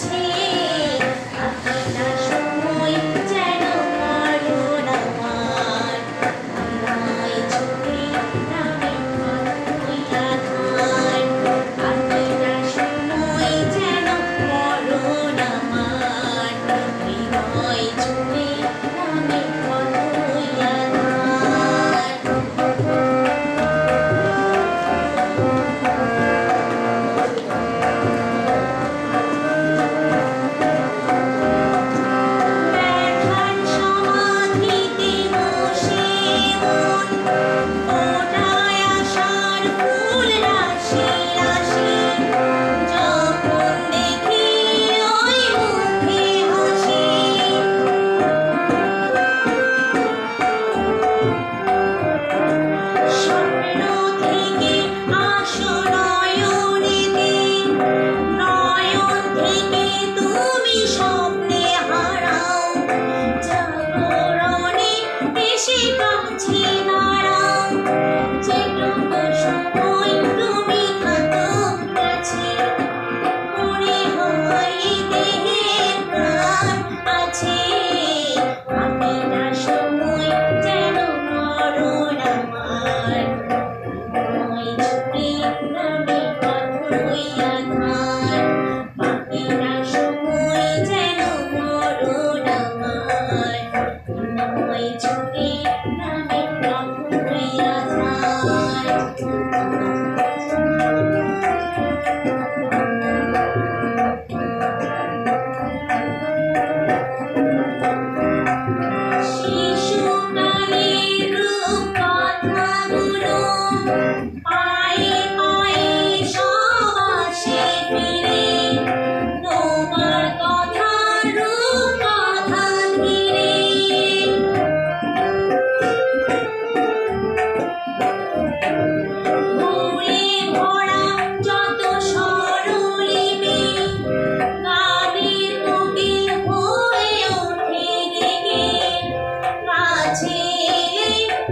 touch.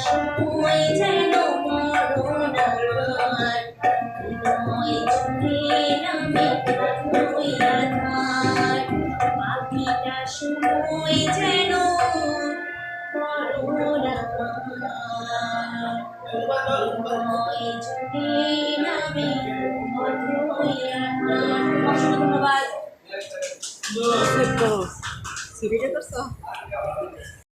সময় যেন মরণার নয় চোখে নামে নয় আধার পাখিটা সময় যেন মরণার নয় চোখে নামে ধন্যবাদ সিরিজে করছ